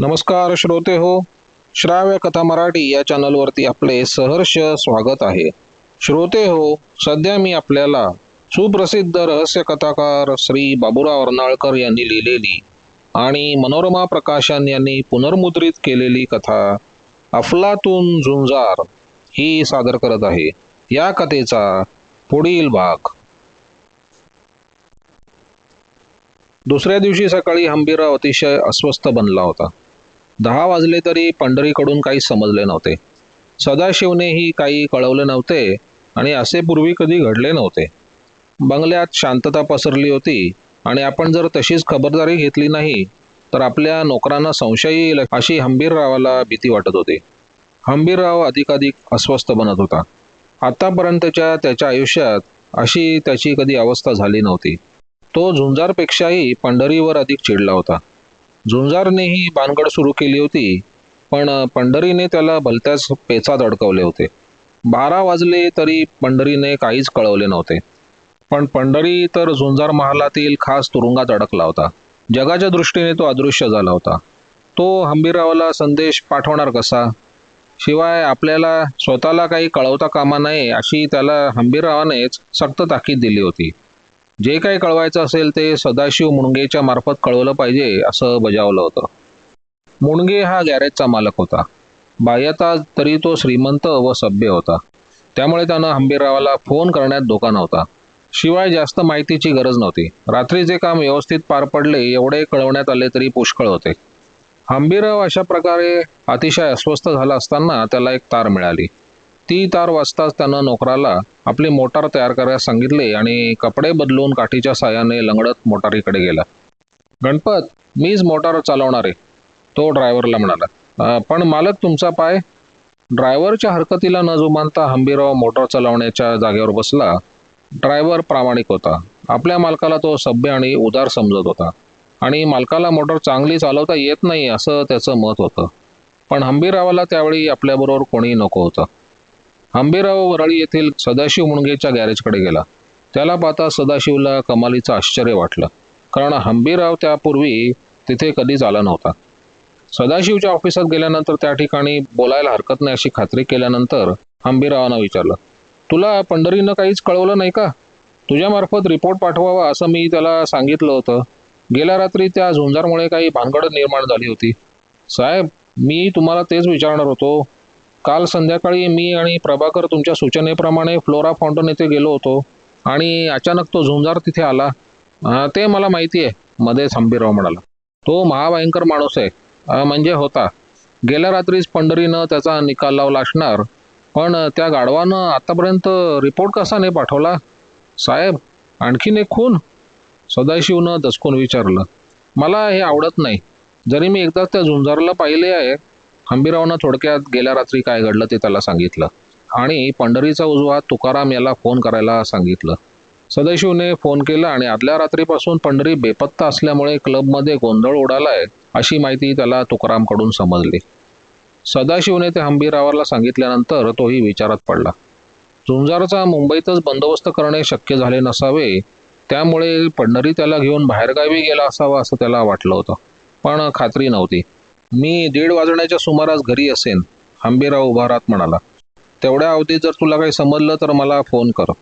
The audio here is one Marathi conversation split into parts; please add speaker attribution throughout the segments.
Speaker 1: नमस्कार श्रोते हो श्राव्य कथा मराठी या चॅनलवरती आपले सहर्ष स्वागत आहे. श्रोते हो सध्या मी आपल्याला सुप्रसिद्ध रहस्य कथाकार श्री बाबुराव अर्नाळकर यांनी लिहिलेली आणि मनोरमा प्रकाशन यांनी पुनर्मुद्रित केलेली कथा अफलातून झुंजार ही सादर करत आहे. या कथेचा पुढील भाग. दुसऱ्या दिवशी सकाळी हंबीराव अतिशय अस्वस्थ बनला होता. दहा वाजले तरी पंढरीकडून काही समजले नव्हते. सदाशिवनेही काही कळवले नव्हते आणि असे पूर्वी कधी घडले नव्हते. बंगल्यात शांतता पसरली होती आणि आपण जर तशीच खबरदारी घेतली नाही तर आपल्या नोकरांना संशय येईल अशी हंबीररावाला भीती वाटत होती. हंबीरराव अधिकाधिक अस्वस्थ बनत होता. आतापर्यंतच्या त्याच्या आयुष्यात अशी त्याची कधी अवस्था झाली नव्हती. तो झुंजारपेक्षाही पंढरीवर अधिक चिडला होता. झुंजारनेही बानगड सुरू केली होती पण पंढरीने त्याला भलत्याच पेचात अडकवले होते. बारा वाजले तरी पंढरीने काहीच कळवले नव्हते. पण पंढरी तर झुंजार महालातील खास तुरुंगात अडकला होता. जगाच्या दृष्टीने तो अदृश्य झाला होता. तो हंबीररावाला संदेश पाठवणार कसा? शिवाय आपल्याला स्वतःला काही कळवता कामा नये अशी त्याला हंबीररावानेच सक्त ताकीद दिली होती. जे काही कळवायचं असेल ते सदाशिव मुणगेच्या मार्फत कळवलं पाहिजे असं बजावलं होतं. मुणगे हा गॅरेजचा मालक होता. बाह्यता तरी तो श्रीमंत व सभ्य होता. त्यामुळे त्यानं हंबीररावाला फोन करण्यात धोका नव्हता. शिवाय जास्त माहितीची गरज नव्हती. रात्रीचे काम व्यवस्थित पार पडले एवढे कळवण्यात आले तरी पुष्कळ होते. हंबीरराव अशा प्रकारे अतिशय अस्वस्थ झाला असताना त्याला एक तार मिळाली. ती तार वाजताच त्यानं नोकराला आपली मोटार तयार करायला सांगितले आणि कपडे बदलून काठीच्या साह्याने लंगडत मोटारीकडे गेला. गणपत मीच मोटार चालवणार आहे तो ड्रायव्हरला म्हणाला. पण मालक तुमचा पाय ड्रायव्हरच्या हरकतीला न जुमानता हंबीराव मोटार चालवण्याच्या जागेवर बसला. ड्रायव्हर प्रामाणिक होता. आपल्या मालकाला तो सभ्य आणि उदार समजत होता. आणि मालकाला मोटर चांगली चालवता येत नाही असं त्याचं मत होतं. पण हंबीरावाला त्यावेळी आपल्याबरोबर कोणी नको होतं. आंबेराव वरळी येथील सदाशिव मुणगेच्या गॅरेजकडे गेला. त्याला पाहता सदाशिवला कमालीचं आश्चर्य वाटलं कारण हंबीराव त्यापूर्वी तिथे कधीच आला नव्हता. सदाशिवच्या ऑफिसात गेल्यानंतर त्या ठिकाणी बोलायला हरकत नाही अशी खात्री केल्यानंतर हंबीरावानं विचारलं तुला पंढरीनं काहीच कळवलं नाही का? तुझ्यामार्फत रिपोर्ट पाठवावा असं मी त्याला सांगितलं होतं. गेल्या रात्री त्या झुंजारमुळे काही भानगड निर्माण झाली होती. साहेब मी तुम्हाला तेच विचारणार होतो. काल संध्याकाळी मी आणि प्रभाकर तुमच्या सूचनेप्रमाणे फ्लोरा फाउंटन येथे गेलो होतो आणि अचानक तो झुंजार तिथे आला. ते मला माहिती आहे मध्येच हंबीरराव म्हणाला. तो महाभयंकर माणूस आहे म्हणजे होता. गेल्या रात्रीच पंढरीनं त्याचा निकाल लावला असणार पण त्या गाढवानं आतापर्यंत रिपोर्ट कसा नाही पाठवला? साहेब आणखीन एक खून? सदाशिवनं दचकून विचारलं. मला हे आवडत नाही. जरी मी एकदाच त्या झुंजारला पाहिले आहे हंबीरावनं थोडक्यात गेल्या रात्री काय घडलं ते त्याला सांगितलं. आणि पंढरीचा उजवा तुकाराम याला फोन करायला सांगितलं. सदाशिवने फोन केला आणि आदल्या रात्रीपासून पंढरी बेपत्ता असल्यामुळे क्लबमध्ये गोंधळ उडालाय अशी माहिती त्याला तुकारामकडून समजली. सदाशिवने ते हंबीरावाला सांगितल्यानंतर तोही विचारात पडला. झुंजारचा मुंबईतच बंदोबस्त करणे शक्य झाले नसावे त्यामुळे पंढरी त्याला घेऊन बाहेरगावी गेला असावा असं त्याला वाटलं होतं. पण खात्री नव्हती. मी दीड वाजण्याच्या सुमारास घरी असेन हंबीराव उभारात म्हणाला. तेवढ्या अवधीत जर तुला काही समजलं तर मला फोन कर.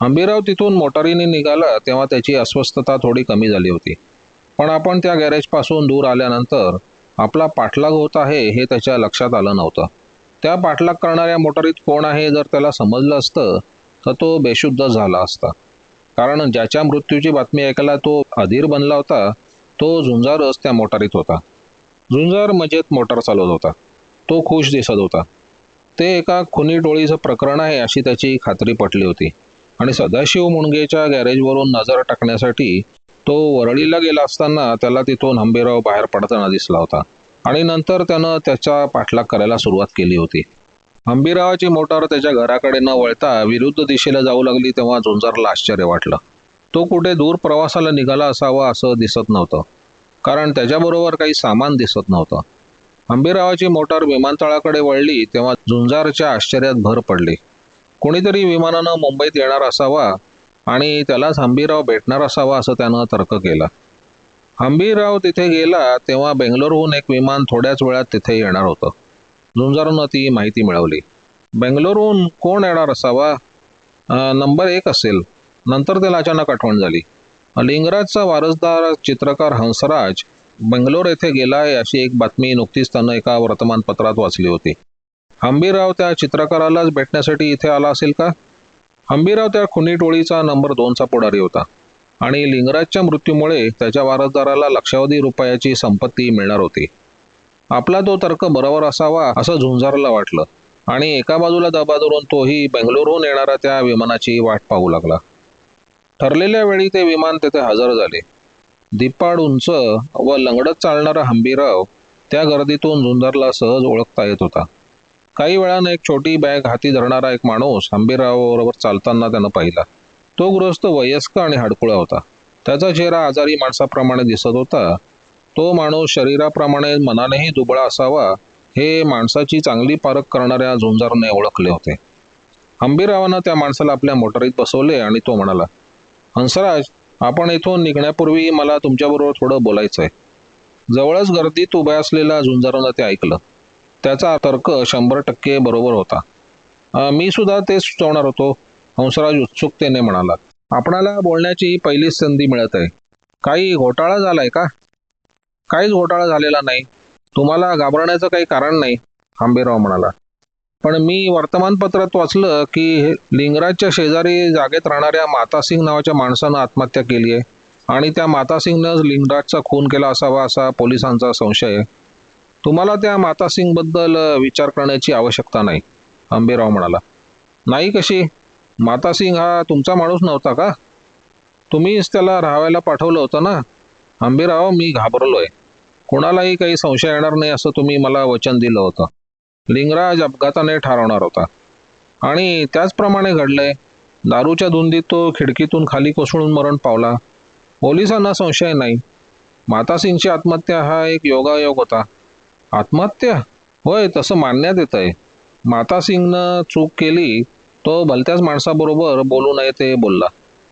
Speaker 1: आंबेराव तिथून मोटारीने निघाला तेव्हा त्याची अस्वस्थता थोडी कमी झाली होती. पण आपण त्या गॅरेजपासून दूर आल्यानंतर आपला पाठलाग होत आहे हे त्याच्या लक्षात आलं नव्हतं. त्या पाठलाग करणाऱ्या मोटारीत कोण आहे जर त्याला समजलं असतं तर तो बेशुद्ध झाला असता. कारण ज्याच्या मृत्यूची बातमी ऐकायला तो अधीर बनला होता तो झुंजारच त्या मोटारीत होता. झुंजार मजेत मोटार चालवत होता. तो खुश दिसत होता. ते एका खुनी टोळीचं प्रकरण आहे अशी त्याची खात्री पटली होती. आणि सदाशिव मुणगेच्या गॅरेजवरून नजर टाकण्यासाठी तो वरळीला गेला असताना त्याला तिथून हंबीराव बाहेर पडताना दिसला होता. आणि नंतर त्यानं त्याचा पाठलाग करायला सुरुवात केली होती. हंबीरावाची मोटार त्याच्या घराकडे न वळता विरुद्ध दिशेला जाऊ लागली तेव्हा झुंजारला आश्चर्य वाटलं. तो कुठे दूर प्रवासाला निघाला असावा असं दिसत नव्हतं. कारण त्याच्याबरोबर काही सामान दिसत नव्हतं. हंबीरावाची मोटार विमानतळाकडे वळली तेव्हा झुंजारच्या आश्चर्यात भर पडली. कोणीतरी विमानानं मुंबईत येणार असावा आणि त्यालाच हंबीराव भेटणार असावा असं त्यानं तर्क केला. हंबीरराव तिथे गेला तेव्हा बेंगलोरहून एक विमान थोड्याच वेळात तिथे येणार होतं. झुंजारनं ती माहिती मिळवली. बेंगलोरहून कोण येणार असावा? नंबर एक असेल. नंतर त्याला अचानक आठवण झाली. लिंगराजचा वारसदार चित्रकार हंसराज बेंगलोर येथे गेलाय अशी एक बातमी नुकतीच त्यानं एका वर्तमानपत्रात वाचली होती. हंबीरराव त्या चित्रकारालाच भेटण्यासाठी इथे आला असेल का? हंबीरराव त्या खुनी टोळीचा नंबर दोनचा पुढारी होता आणि लिंगराजच्या मृत्यूमुळे त्याच्या वारसदाराला लक्षावधी रुपयाची संपत्ती मिळणार होती. आपला तो तर्क बरोबर असावा असं झुंजारला वाटलं आणि एका बाजूला दबा धरून तोही बेंगलोरहून येणाऱ्या त्या विमानाची वाट पाहू लागला. ठरलेल्या वेळी ते विमान तेथे हजर झाले. दिप्पाड उंच व लंगडत चालणारा हंबीराव त्या गर्दीतून झुंजारला सहज ओळखता येत होता. काही वेळानं एक छोटी बॅग हाती धरणारा एक माणूस हंबीरावबरोबर चालताना त्यानं पाहिला. तो गृहस्थ वयस्क आणि हाडकुळा होता. त्याचा चेहरा आजारी माणसाप्रमाणे दिसत होता. तो माणूस शरीराप्रमाणे मनानेही दुबळा असावा हे माणसाची चांगली पारख करणाऱ्या झुंजारने ओळखले होते. हंबीरावानं त्या माणसाला आपल्या मोटारीत बसवले आणि तो म्हणाला हंसराज आपण इथून निघण्यापूर्वी मला तुमच्याबरोबर थोडं बोलायचं आहे जवळच गर्दीत उभ्या असलेल्या झुंजारानं ते ऐकलं. त्याचा तर्क शंभर टक्के बरोबर होता. मी सुद्धा तेच सुचवणार होतो हंसराज उत्सुकतेने म्हणाला. आपणाला बोलण्याची पहिलीच संधी मिळत आहे. काही घोटाळा झालाय का? काहीच घोटाळा झालेला नाही. तुम्हाला घाबरण्याचं काही कारण नाही आंबेराव म्हणाला. पण मी वर्तमानपत्रात वाचलं की हे लिंगराजच्या शेजारी जागेत राहणाऱ्या मातासिंग नावाच्या माणसानं आत्महत्या केली आहे. आणि त्या मातासिंगनंच लिंगराजचा खून केला असावा असा पोलिसांचा संशय आहे. तुम्हाला त्या मातासिंगबद्दल विचार करण्याची आवश्यकता नाही अंबीराव म्हणाला. नाही कशी? मातासिंग हा तुमचा माणूस नव्हता का? तुम्हीच त्याला राहायला पाठवलं होतं ना? अंबीराव मी घाबरलोय. कोणालाही काही संशय येणार नाही असं तुम्ही मला वचन दिलं होतं. लिंगराज अपघाताने ठरवणार होता. आणि त्याचप्रमाणे घडलंय दारूच्या धुंदीत तो खिडकीतून खाली कोसळून मरण पावला. पोलिसांना संशय नाही. मातासिंगची आत्महत्या हा एक योगायोग होता. आत्महत्या? होय तसं मानण्यात येत आहे मातासिंगनं चूक केली तो भलत्याच माणसाबरोबर बोलू नये ते बोलला.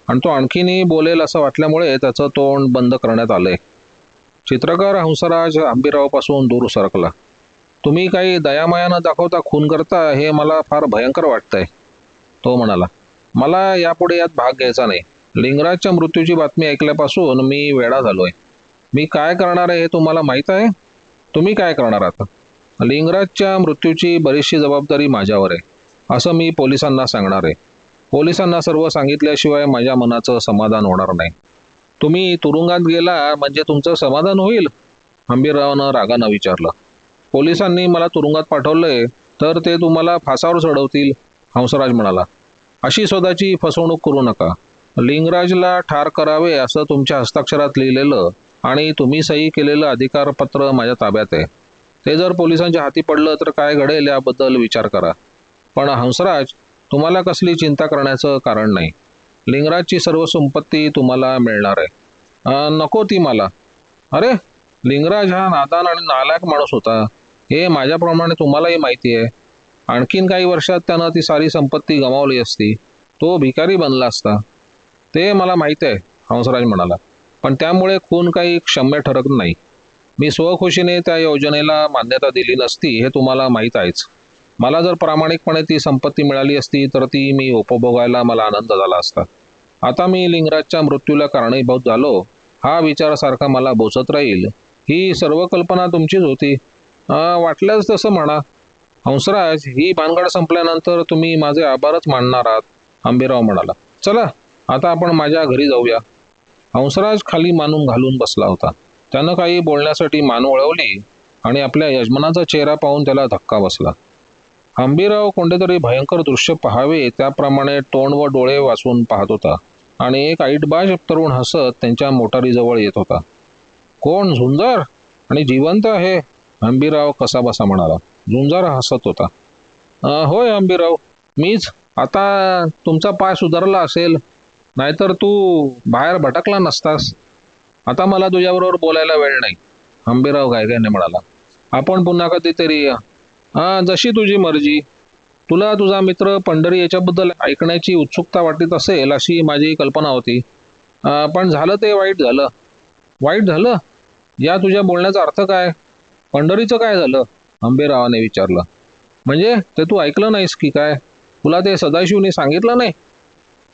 Speaker 1: आणि तो आणखीनही बोलेल असं वाटल्यामुळे त्याचं तोंड बंद करण्यात आलंय. चित्रकार हंसराज आंबीरावपासून दूर सरकला. तुम्ही काही दयामाया न दाखवता खून करता हे मला फार भयंकर वाटतंय. तो म्हणाला मला यापुढे यात भाग घ्यायचा नाही. लिंगराजच्या मृत्यूची बातमी ऐकल्यापासून मी वेडा झालोय. मी काय करणार आहे हे तुम्हाला माहीत आहे? तुम्ही काय करणार आता लिंगराजच्या मृत्यूची बरीचशी जबाबदारी माझ्यावर आहे. असं मी पोलिसांना सांगणार आहे. पोलिसांना सर्व सांगितल्याशिवाय माझ्या मनाचं समाधान होणार नाही. तुम्ही तुरुंगात गेला म्हणजे तुमचं समाधान होईल? हंबीररावनं रागानं विचारलं. पोलिसांनी मला तुरुंगात पाठवलंय तर ते तुम्हाला फासावर चढवतील हंसराज म्हणाला. अशी स्वतःची फसवणूक करू नका. लिंगराजला ठार करावे असं तुमच्या हस्ताक्षरात लिहिलेलं आणि तुम्ही सही केलेलं अधिकारपत्र माझ्या ताब्यात आहे. ते जर पोलिसांच्या हाती पडलं तर काय घडेल याबद्दल विचार करा. पण हंसराज तुम्हाला कसली चिंता करण्याचं कारण नाही. लिंगराजची सर्व संपत्ती तुम्हाला मिळणार आहे. नको ती मला. अरे लिंगराज हा नादान आणि नालायक माणूस होता. हे माझ्याप्रमाणे तुम्हालाही माहिती आहे. आणखीन काही वर्षात त्यानं ती सारी संपत्ती गमावली असती. तो भिकारी बनला असता. ते मला माहीत आहे हंसराज म्हणाला. पण त्यामुळे खून काही क्षम्य ठरत नाही. मी स्वखुशीने त्या योजनेला मान्यता दिली नसती हे तुम्हाला माहीत आहेच. मला जर प्रामाणिकपणे ती संपत्ती मिळाली असती तर ती मी उपभोगायला मला आनंद झाला असता. आता मी लिंगराजच्या मृत्यूला कारणीभूत झालो. हा विचार सारखा मला बोचत राहील. ही सर्व कल्पना तुमचीच होती. वाटल्यास तसं म्हणा. हंसराज ही भानगड संपल्यानंतर तुम्ही माझे आभारच मानणार आहात आंबेराव म्हणाला. चला आता आपण माझ्या घरी जाऊया. हंसराज खाली मानून घालून बसला होता. त्यानं काही बोलण्यासाठी मान वळवली आणि आपल्या यजमानाचा चेहरा पाहून त्याला धक्का बसला. आंबेराव कोणतेतरी भयंकर दृश्य पाहावे त्याप्रमाणे तोंड व डोळे वाचून पाहत होता आणि एक आईटबाज तरुण हसत त्यांच्या मोटारीजवळ येत होता. कोण झुंजर? आणि जिवंत आहे? हंबीराव कसा बसा म्हणाला. झुंजार हसत होता. होय हंबीराव मीच. आता तुमचा पाय सुधारला असेल नाहीतर तू बाहेर भटकला नसतास. आता मला तुझ्याबरोबर बोलायला वेळ नाही हंबीराव गायगाने म्हणाला. आपण पुन्हा कधीतरी हा जशी तुझी मर्जी. तुला तुझा मित्र पंढरी याच्याबद्दल ऐकण्याची उत्सुकता वाटत असेल अशी माझी कल्पना होती. पण झालं ते वाईट झालं. वाईट झालं? या तुझ्या बोलण्याचा अर्थ काय? पंढरीचं काय झालं? आंबेरावाने विचारलं. म्हणजे ते तू ऐकलं नाहीस की काय? तुला ते सदाशिवने सांगितलं नाही?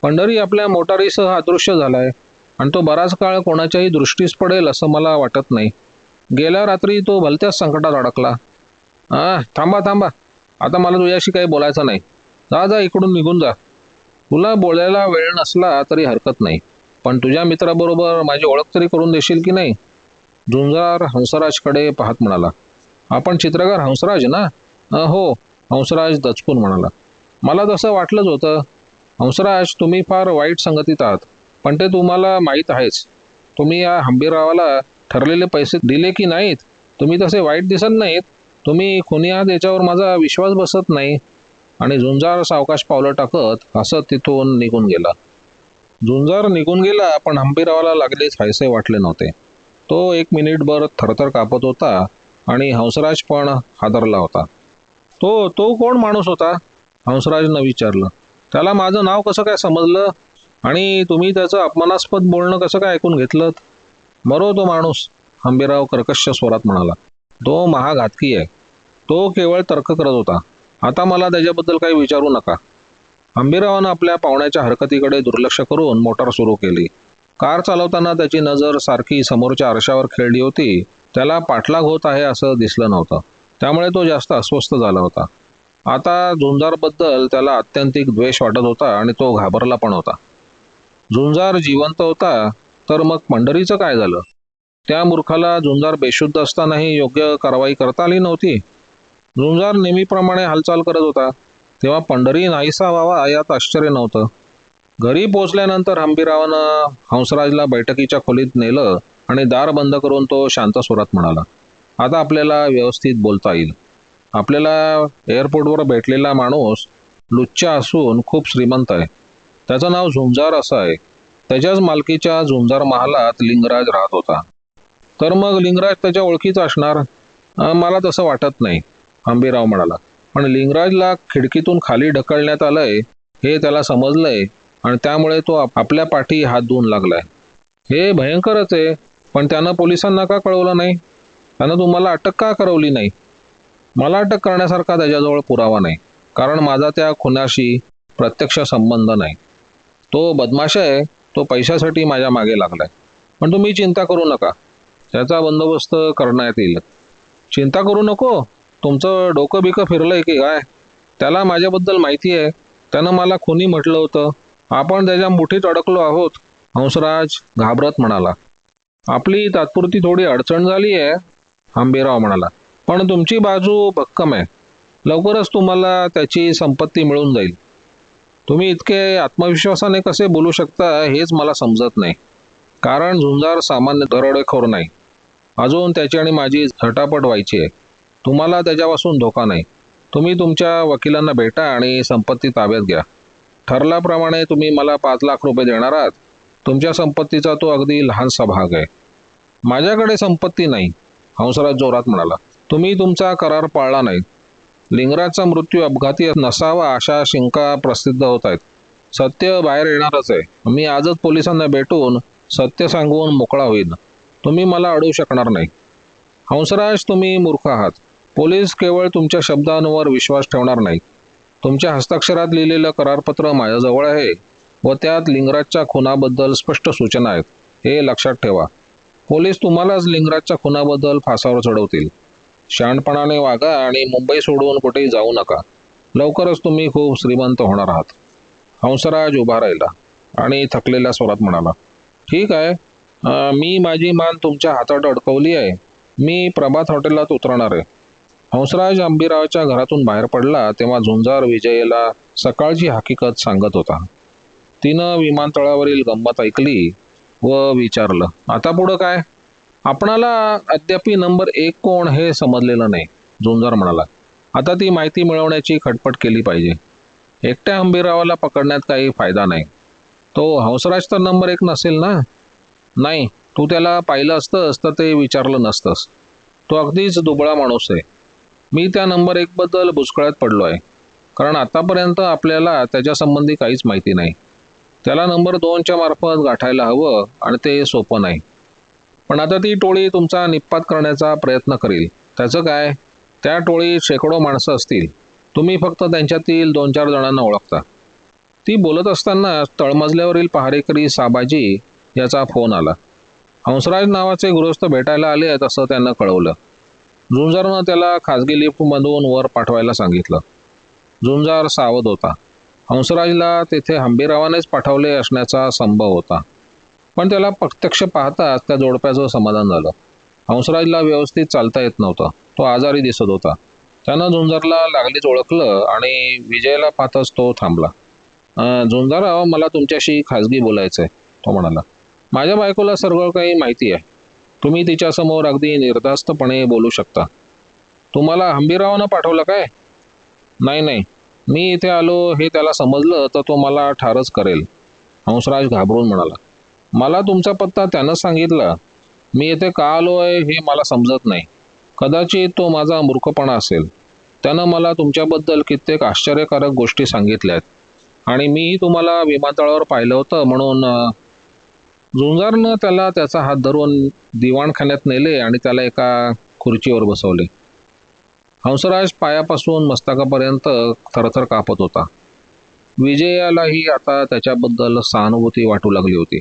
Speaker 1: पंढरी आपल्या मोटारीसह अदृश्य झालाय आणि तो बराच काळ कोणाच्याही दृष्टीस पडेल असं मला वाटत नाही. गेल्या रात्री तो भलत्याच संकटात अडकला. हा थांबा थांबा. आता मला तुझ्याशी काही बोलायचं नाही. जा जा इकडून निघून जा. तुला बोलायला वेळ नसला तरी हरकत नाही. पण तुझ्या मित्राबरोबर माझी ओळख तरी करून देशील की नाही? झुंजार हंसराजकडे पाहत म्हणाला आपण चित्रकार हंसराज ना? हो हंसराज दचकून म्हणाला मला तसं वाटलंच होतं. हंसराज तुम्ही फार वाईट संगतीत आहात पण ते तुम्हाला माहीत आहेच. तुम्ही या हंबीरावाला ठरलेले पैसे दिले की नाहीत? तुम्ही तसे वाईट दिसत नाहीत? तुम्ही खुनी आहात याच्यावर माझा विश्वास बसत नाही? आणि झुंजार सावकाश पावलं टाकत असं तिथून निघून गेला. झुंजार निघून गेला पण हंबीरावाला लागलेच हायसे वाटले नव्हते. तो एक मिनिटभर थरथर कापत होता आणि हंसराज पण हादरला होता. तो तो कोण माणूस होता? हंसराजनं विचारलं. त्याला माझं नाव कसं काय समजलं? आणि तुम्ही त्याचं अपमानास्पद बोलणं कसं काय ऐकून घेतलं मरो तो माणूस हंबीराव कर्कश स्वरात म्हणाला. तो महाघातकी आहे. तो केवळ तर्क करत होता. आता मला त्याच्याबद्दल काही विचारू नका. हंबीरावानं आपल्या पाहुण्याच्या हरकतीकडे दुर्लक्ष करून मोटार सुरू केली. कार चालवताना त्याची नजर सारखी समोरच्या आरशावर खेळली होती. त्याला पाठलाग होत आहे असं दिसलं नव्हतं. त्यामुळे तो जास्त अस्वस्थ झाला होता. आता झुंजारबद्दल त्याला अत्यंतिक द्वेष वाटत होता आणि तो घाबरला पण होता. झुंजार जिवंत होता तर मग पंढरीचं काय झालं? त्या मूर्खाला झुंजार बेशुद्ध असतानाही योग्य कारवाई करता आली नव्हती. झुंजार नेहमीप्रमाणे हालचाल करत होता. तेव्हा पंढरी नाहीसा व्हावा यात आश्चर्य नव्हतं. घरी पोहोचल्यानंतर हंबीरावानं हंसराजला बैठकीच्या खोलीत नेलं आणि दार बंद करून तो शांत स्वरात म्हणाला आता आपल्याला व्यवस्थित बोलता येईल. आपल्याला एअरपोर्टवर भेटलेला माणूस लुच्चा असून खूप श्रीमंत आहे. त्याचं नाव झुंजार असं आहे. त्याच्याच मालकीच्या झुंजार महालात लिंगराज राहत होता. तर मग लिंगराज त्याच्या ओळखीचा असणार? मला तसं वाटत नाही हंबीराव म्हणाला. पण लिंगराजला खिडकीतून खाली ढकलण्यात आलंय हे त्याला समजलंय. आणि त्यामुळे तो आपल्या पाठी हात धुवून लागलाय. हे भयंकरच आहे. पण त्यानं पोलिसांना का कळवलं नाही? त्यानं तुम्हाला अटक का करवली नाही? मला अटक करण्यासारखा त्याच्याजवळ पुरावा नाही. कारण माझा त्या खुनाशी प्रत्यक्ष संबंध नाही. तो बदमाश आहे. तो पैशासाठी माझ्या मागे लागलाय. पण तुम्ही चिंता करू नका. त्याचा बंदोबस्त करण्यात येईल. चिंता करू नको. तुमचं डोकं बिकं फिरलंय की काय? त्याला माझ्याबद्दल माहिती आहे. त्यानं मला खुनी म्हटलं होतं. आपण त्याच्या मुठीत अडकलो आहोत हंसराज घाबरत म्हणाला. आपली तात्पुरती थोडी अडचण झाली आहे आंबेराव म्हणाला. पण तुमची बाजू भक्कम आहे. लवकरच तुम्हाला त्याची संपत्ती मिळून जाईल. तुम्ही इतके आत्मविश्वासाने कसे बोलू शकता हेच मला समजत नाही. कारण झुंजार सामान्य दरोडेखोर नाही. अजून त्याची आणि माझी झटापट व्हायची आहे. तुम्हाला त्याच्यापासून धोका नाही. तुम्ही तुमच्या वकिलांना भेटा आणि संपत्ती ताब्यात घ्या. ठरल्याप्रमाणे तुम्ही मला पाच लाख रुपये देणार आहात. तुमच्या संपत्तीचा तो अगदी लहानसा भाग आहे. माझ्याकडे संपत्ती नाही हंसराज जोरात म्हणाला. तुम्ही तुमचा करार पाळला नाही. लिंगराजचा मृत्यू अपघाती नसावा अशा शिंका प्रसिद्ध होत आहेत. सत्य बाहेर येणारच आहे. मी आजच पोलिसांना भेटून सत्य सांगून मोकळा होईन. तुम्ही मला अडवू शकणार नाही. हंसराज तुम्ही मूर्ख आहात. पोलीस केवळ तुमच्या शब्दांवर विश्वास ठेवणार नाहीत. तुमच्या हस्ताक्षरात लिहिलेलं करारपत्र माझ्याजवळ आहे व त्यात लिंगराजच्या खुनाबद्दल स्पष्ट सूचना आहेत. हे लक्षात ठेवा. पोलीस तुम्हालाच लिंगराजच्या खुनाबद्दल फासावर चढवतील. शहाणपणाने वागा आणि मुंबई सोडून कुठेही जाऊ नका. लवकरच तुम्ही खूप श्रीमंत होणार आहात. हंसराज उभा राहिला आणि थकलेल्या स्वरात म्हणाला ठीक आहे. मी माझी मान तुमच्या हातात अडकवली आहे. मी प्रभात हॉटेलात उतरणार आहे. हंसराज आंबीरावच्या घरातून बाहेर पडला तेव्हा झुंजार विजयला सकाळची हकीकत सांगत होता. तिनं विमानतळावरील गंमत ऐकली व विचारलं आता पुढं काय? आपणाला अद्यापी नंबर एक कोण हे समजलेलं नाही झुंजार म्हणाला. आता ती माहिती मिळवण्याची खटपट केली पाहिजे. एकट्या अंबिरावाला पकडण्यात काही फायदा नाही. तो हंसराज तर नंबर एक नसेल ना? नाही तू त्याला पाहिलं असतंस तर ते विचारलं नसतंस. तो अगदीच दुबळा माणूस आहे. मी त्या नंबर एकबद्दल बुचकळ्यात पडलो आहे कारण आतापर्यंत आपल्याला त्याच्यासंबंधी काहीच माहिती नाही. त्याला नंबर दोनच्या मार्फत गाठायला हवं आणि ते सोपं नाही. पण आता ती टोळी तुमचा निपात करण्याचा प्रयत्न करील. त्याचं काय? त्या टोळीत शेकडो माणसं असतील. तुम्ही फक्त त्यांच्यातील दोन चार जणांना ओळखता. ती बोलत असताना तळमजल्यावरील पहारेकरी साबाजी याचा फोन आला. हंसराज नावाचे गृहस्थ भेटायला आले आहेत असं त्यांना कळवलं. झुंजारनं त्याला खाजगी लिफ्टमधून वर पाठवायला सांगितलं. झुंजार सावध होता. हंसराजला तेथे हंबीरावानेच पाठवले असण्याचा संभव होता. पण त्याला प्रत्यक्ष पाहताच त्या जोडप्याचं समाधान झालं. हंसराजला व्यवस्थित चालता येत नव्हतं. तो आजारी दिसत होता. त्यानं झुंजारला लागलीच ओळखलं आणि विजयला पाहताच तो थांबला. झुंजाराव मला तुमच्याशी खाजगी बोलायचं आहे तो म्हणाला. माझ्या बायकोला सर्व काही माहिती आहे. तुम्ही तिच्यासमोर अगदी निर्धास्तपणे बोलू शकता. तुम्हाला हंबीरावानं पाठवलं काय? नाही नाही. मी इथे आलो हे त्याला समजलं तर तो मला ठारच करेल. हंसराज घाबरून म्हणाला. मला तुमचा पत्ता त्यानं सांगितला. मी येथे का आलो आहे हे मला समजत नाही. कदाचित तो माझा मूर्खपणा असेल. त्यानं मला तुमच्याबद्दल कित्येक आश्चर्यकारक गोष्टी सांगितल्या आहेत आणि मीही तुम्हाला विमानतळावर पाहिलं होतं म्हणून झुंजारनं त्याला त्याचा हात धरून दिवाणखान्यात नेले आणि त्याला एका खुर्चीवर बसवले. हंसराज पायापासून मस्तकापर्यंत थरथर कापत होता. विजयालाही आता त्याच्याबद्दल सहानुभूती वाटू लागली होती.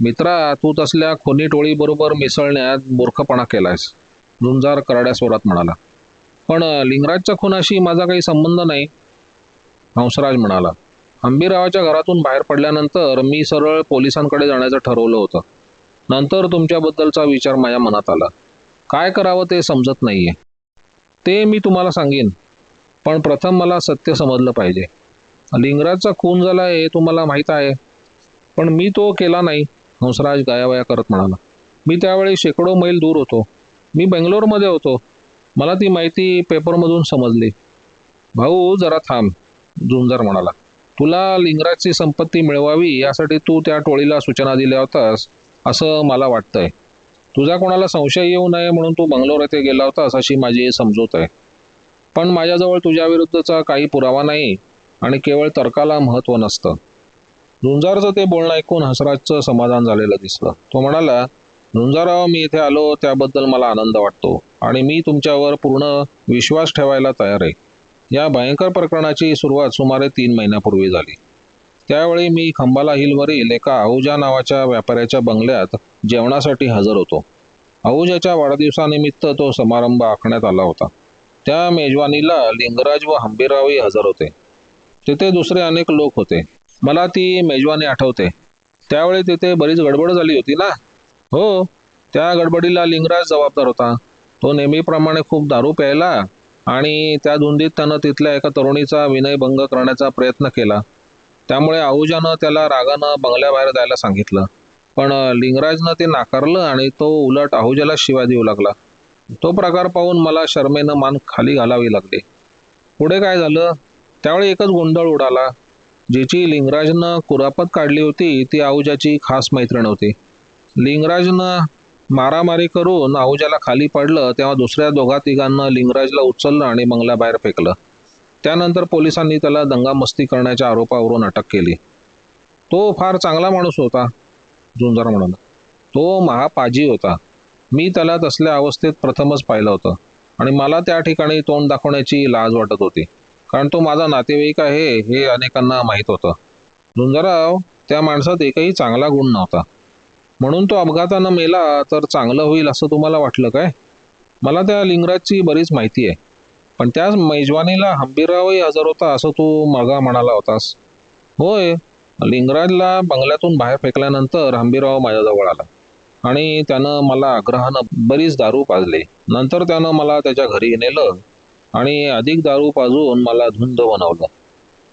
Speaker 1: मित्रा तू तसल्या खुनी टोळीबरोबर मिसळण्यात मूर्खपणा केलायस झुंजार करड्या स्वरात म्हणाला. पण लिंगराजच्या खुनाशी माझा काही संबंध नाही हंसराज म्हणाला. आंबीरावाच्या घरातून बाहेर पडल्यानंतर मी सरळ पोलिसांकडे जाण्याचं ठरवलं होतं. नंतर तुमच्याबद्दलचा विचार माझ्या मनात आला. काय करावं ते समजत नाहीये. ते मी तुम्हाला सांगेन. पण प्रथम मला सत्य समजलं पाहिजे. लिंगराजचा खून झाला हे तुम्हाला माहीत आहे. पण मी तो केला नाही हंसराज गायावया करत म्हणाला. मी त्यावेळी शेकडो मैल दूर होतो. मी बेंगलोरमध्ये होतो. मला ती माहिती पेपरमधून समजली. भाऊ जरा थांब झुंजार म्हणाला. तुला लिंगराजची संपत्ती मिळवावी यासाठी तू त्या टोळीला सूचना दिल्या होतास असं मला वाटतंय. तुझा कोणाला संशय येऊ नये म्हणून तू बंगलोर येथे गेला होतास अशी माझी समजूत आहे. पण माझ्याजवळ तुझ्याविरुद्धचा काही पुरावा नाही आणि केवळ तर्काला महत्त्व नसतं. झुंजारचं ते बोलणं ऐकून हसराजचं समाधान झालेलं दिसलं. तो म्हणाला झुंजाराव मी इथे आलो त्याबद्दल मला आनंद वाटतो आणि मी तुमच्यावर पूर्ण विश्वास ठेवायला तयार आहे. या भयंकर प्रकरणाची सुरुवात सुमारे तीन महिन्यापूर्वी झाली. त्यावेळी मी खंबाला हिलवरील एका आहुजा नावाच्या व्यापाऱ्याच्या बंगल्यात जेवणासाठी हजर होतो. आहुजाच्या वाढदिवसानिमित्त तो समारंभ आखण्यात आला होता. त्या मेजवानीला लिंगराज व हंबीरावही हजर होते. तिथे दुसरे अनेक लोक होते. मला ती मेजवानी आठवते. त्यावेळी तिथे बरीच गडबड झाली होती ना? हो त्या गडबडीला लिंगराज जबाबदार होता. तो नेहमीप्रमाणे खूप दारू प्यायला आणि त्या धुंदीत त्यानं तिथल्या एका तरुणीचा विनयभंग करण्याचा प्रयत्न केला. त्यामुळे आहुजानं त्याला रागानं बंगल्याबाहेर जायला सांगितलं. पण लिंगराजनं ते नाकारलं आणि तो उलट आहुजाला शिवा देऊ लागला. तो प्रकार पाहून मला शर्मेनं मान खाली घालावी लागली. पुढे काय झालं? त्यावेळी एकच गोंधळ उडाला. जिची लिंगराजनं कुरापत काढली होती ती आहुजाची खास मैत्रीण होती. लिंगराजनं मारामारी करून आहुजाला खाली पडलं तेव्हा दुसऱ्या दोघा तिघांना लिंगराजला उचललं आणि बंगल्याबाहेर फेकलं. त्यानंतर पोलिसांनी त्याला दंगामस्ती करण्याच्या आरोपावरून अटक केली. तो फार चांगला माणूस होता झुंजार म्हणाला तो महापाजी होता. मी त्याला तसल्या अवस्थेत प्रथमच पाहिलं होतं आणि मला त्या ठिकाणी तोंड दाखवण्याची लाज वाटत होती. कारण तो माझा नातेवाईक आहे हे अनेकांना माहीत होतं. झुंजाराव त्या माणसात एकही चांगला गुण नव्हता. म्हणून तो अपघातानं मेला तर चांगलं होईल असं तुम्हाला वाटलं काय? मला त्या लिंगराजची बरीच माहिती आहे. पण त्याच मेजवानीला हंबीरावही हजर होता असं तू मागा म्हणाला होतास. होय लिंगराजला बंगल्यातून बाहेर फेकल्यानंतर हंबीराव माझ्याजवळ आला. आणि त्यानं मला आग्रहानं बरीच दारू पाजली. नंतर त्यानं मला त्याच्या घरी नेलं आणि अधिक दारू पाजून मला धुंद बनवलं.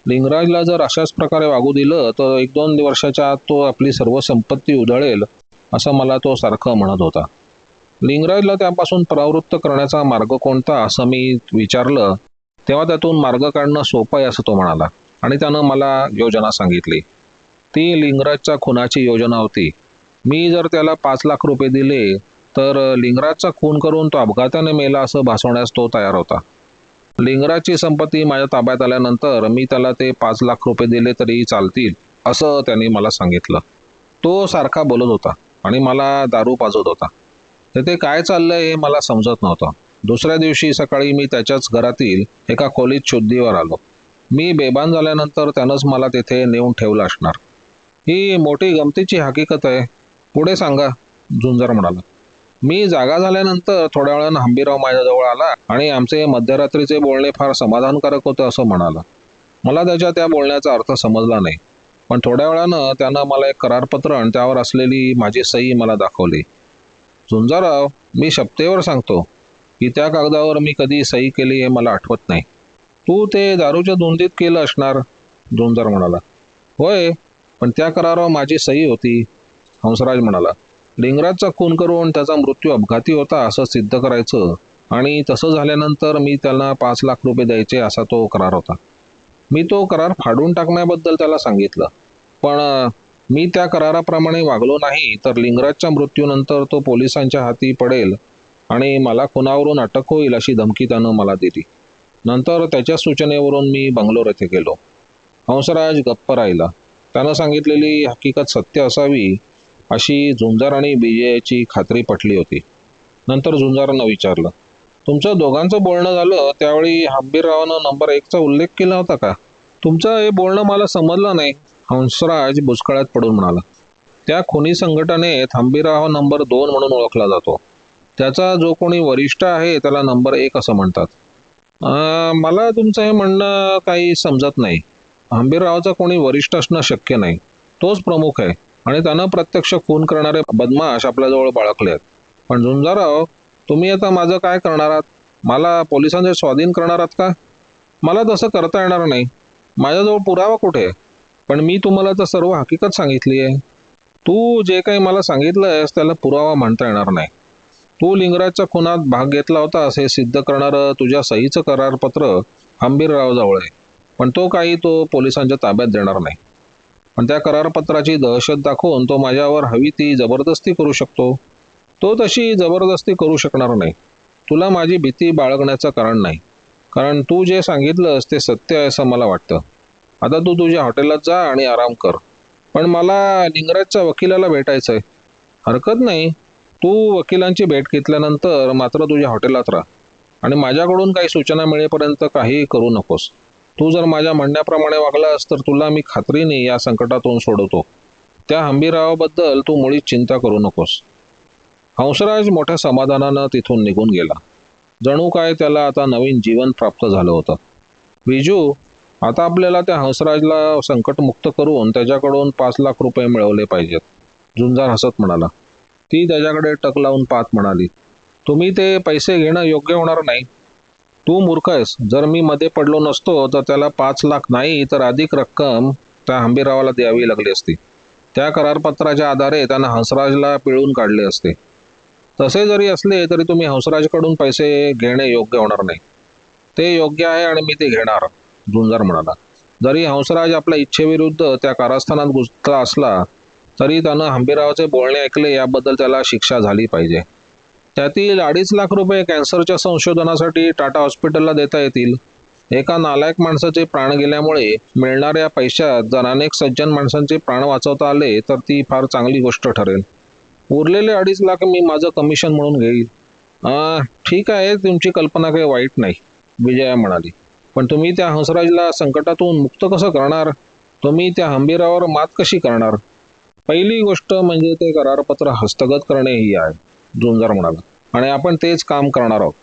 Speaker 1: लिंगराजला जर अशाच प्रकारे वागू दिलं तर एक दोन वर्षाच्या आत तो आपली सर्व संपत्ती उधळेल असं मला तो सारखं म्हणत होता. लिंगराजला त्यापासून परावृत्त करण्याचा मार्ग कोणता असं मी विचारलं तेव्हा त्यातून मार्ग काढणं सोपं आहे असं तो म्हणाला आणि त्यानं मला योजना सांगितली. ती लिंगराजच्या खुनाची योजना होती. मी जर त्याला पाच लाख रुपये दिले तर लिंगराजचा खून करून तो अपघाताने मेला असं भासवण्यास तो तयार होता. लिंगराजची संपत्ती माझ्या ताब्यात आल्यानंतर मी त्याला ते पाच लाख रुपये दिले तरी चालतील असं त्यांनी मला सांगितलं. तो सारखा बोलत होता आणि मला दारू पाजत होता. तेथे काय चाललंय हे मला समजत नव्हतं. दुसऱ्या दिवशी सकाळी मी त्याच्याच घरातील एका खोलीत शुद्धीवर आलो. मी बेभान झाल्यानंतर त्यानंच मला तेथे नेऊन ठेवलं असणार. ही मोठी गमतीची हकीकत आहे. पुढे सांगा झुंजार म्हणाला. मी जागा झाल्यानंतर थोड्या वेळानं हंबीराव माझ्याजवळ आला आणि आमचे मध्यरात्रीचे बोलणे फार समाधानकारक होतं असं म्हणाला. मला त्याच्या त्या बोलण्याचा अर्थ समजला नाही. पण थोड्या वेळानं त्यानं मला एक करारपत्र आणि त्यावर असलेली माझी सही मला दाखवली. झुंजाराव मी शपथेवर सांगतो की त्या कागदावर मी कधी सही केली हे मला आठवत नाही. तू ते दारूच्या धुंदीत केलं असणार झुंजार म्हणाला. होय पण त्या करारावर माझी सही होती हंसराज म्हणाला. लिंगराजचा खून करून त्याचा मृत्यू अपघाती होता असं सिद्ध करायचं. आणि तसं झाल्यानंतर मी त्याला पाच लाख रुपये द्यायचे असा तो करार होता. मी तो करार फाडून टाकण्याबद्दल त्याला सांगितलं. पण मी त्या कराराप्रमाणे वागलो नाही तर लिंगराजच्या मृत्यूनंतर तो पोलिसांच्या हाती पडेल आणि मला खुनावरून अटक होईल अशी धमकी त्यानं मला दिली. नंतर त्याच्या सूचनेवरून मी बंगलोर येथे गेलो. हंसराज गप्प राहिला. त्यानं सांगितलेली हकीकत सत्य असावी अशी झुंजार आणि विजयाची खात्री पटली होती. नंतर झुंजारांना विचारलं तुमचं दोघांचं बोलणं झालं त्यावेळी हंबीररावानं नंबर एकचा उल्लेख केला होता का? तुमचं हे बोलणं मला समजलं नाही हंसराज बुचकळ्यात पडून म्हणाला. त्या खुनी संघटनेत हंबीरराव नंबर दोन म्हणून ओळखला जातो. त्याचा जो कोणी वरिष्ठ आहे त्याला नंबर एक असं म्हणतात. मला तुमचं हे म्हणणं काही समजत नाही. हंबीररावचा कोणी वरिष्ठ असणं शक्य नाही. तोच प्रमुख आहे. आणि त्यानं प्रत्यक्ष खून करणारे बदमाश आपल्याजवळ बाळगले आहेत पण झुंजाराव तुम्ही आता माझं काय करणार आहात? मला पोलिसांचे स्वाधीन करणार आहात का? मला तसं करता येणार नाही. माझ्याजवळ पुरावा कुठे? आहे पण मी तुम्हाला तर सर्व हकीकत सांगितली आहे. तू जे काही मला सांगितलं आहेस त्याला पुरावा म्हणता येणार नाही. तू लिंगराजच्या खुनात भाग घेतला होतास हे सिद्ध करणारं तुझ्या सहीचं करारपत्र हंबीररावजवळ आहे. पण तो काही तो पोलिसांच्या ताब्यात देणार नाही. पण त्या करारपत्राची दहशत दाखवून तो माझ्यावर हवी ती जबरदस्ती करू शकतो. तो तशी जबरदस्ती करू शकणार नाही. तुला माझी भीती बाळगण्याचं कारण नाही. कारण तू जे सांगितलंस ते सत्य आहे असं मला वाटतं. आता तू तुझ्या हॉटेलात जा आणि आराम कर. पण मला लिंगराजच्या वकिलाला भेटायचं आहे हरकत नाही. तू वकिलांची भेट घेतल्यानंतर मात्र तुझ्या हॉटेलात राहा. आणि माझ्याकडून काही सूचना मिळेपर्यंत काहीही करू नकोस. तू जर माझ्या म्हणण्याप्रमाणे वागलास तर तुला मी खात्रीने या संकटातून सोडवतो. त्या हंबीरावाबद्दल तू मुळीच चिंता करू नकोस. हंसराज मोठ्या समाधानानं तिथून निघून गेला. जणू काय त्याला आता नवीन जीवन प्राप्त झालं होतं. विजू आता आपल्याला त्या हंसराजला संकटमुक्त करून त्याच्याकडून पाच लाख रुपये मिळवले पाहिजेत. झुंजार हसत म्हणाला. ती त्याच्याकडे टक लावून पाहत म्हणाली तुम्ही ते पैसे घेणं योग्य होणार नाही. तू मूर्ख आहेस. जर मी मध्ये पडलो नसतो तर त्याला पाच लाख नाही तर अधिक रक्कम त्या हंबीरावाला द्यावी लागली असती. त्या करारपत्राच्या आधारे त्यानं हंसराजला पिळून काढले असते. तसे जरी असले तरी तुम्ही हंसराजकडून पैसे घेणे योग्य होणार नाही. ते योग्य आहे आणि मी ते घेणार झुंजार म्हणाला. जरी हंसराज आपल्या इच्छेविरुद्ध त्या कारस्थानात घुसला असला तरी त्यानं हंबीरावाचे बोलणे ऐकले याबद्दल त्याला शिक्षा झाली पाहिजे. त्यातील अडीच लाख रुपये कॅन्सरच्या संशोधनासाठी टाटा हॉस्पिटलला देता येतील. एका नालायक माणसाचे प्राण गेल्यामुळे मिळणाऱ्या पैशात जर अनेक सज्जन माणसांचे प्राण वाचवता आले तर ती फार चांगली गोष्ट ठरेल. उरलेले अडीच लाख मी माझं कमिशन म्हणून घेईल. ठीक आहे तुमची कल्पना काही वाईट नाही विजया म्हणाली. पण तुम्ही त्या हंसराजला संकटातून मुक्त कसं करणार? तुम्ही त्या हंबीरावर मात कशी करणार? पहिली गोष्ट म्हणजे ते करारपत्र हस्तगत करणे ही आहे. झुंजार म्हणाला. आणि आपण तेच काम करणार आहोत.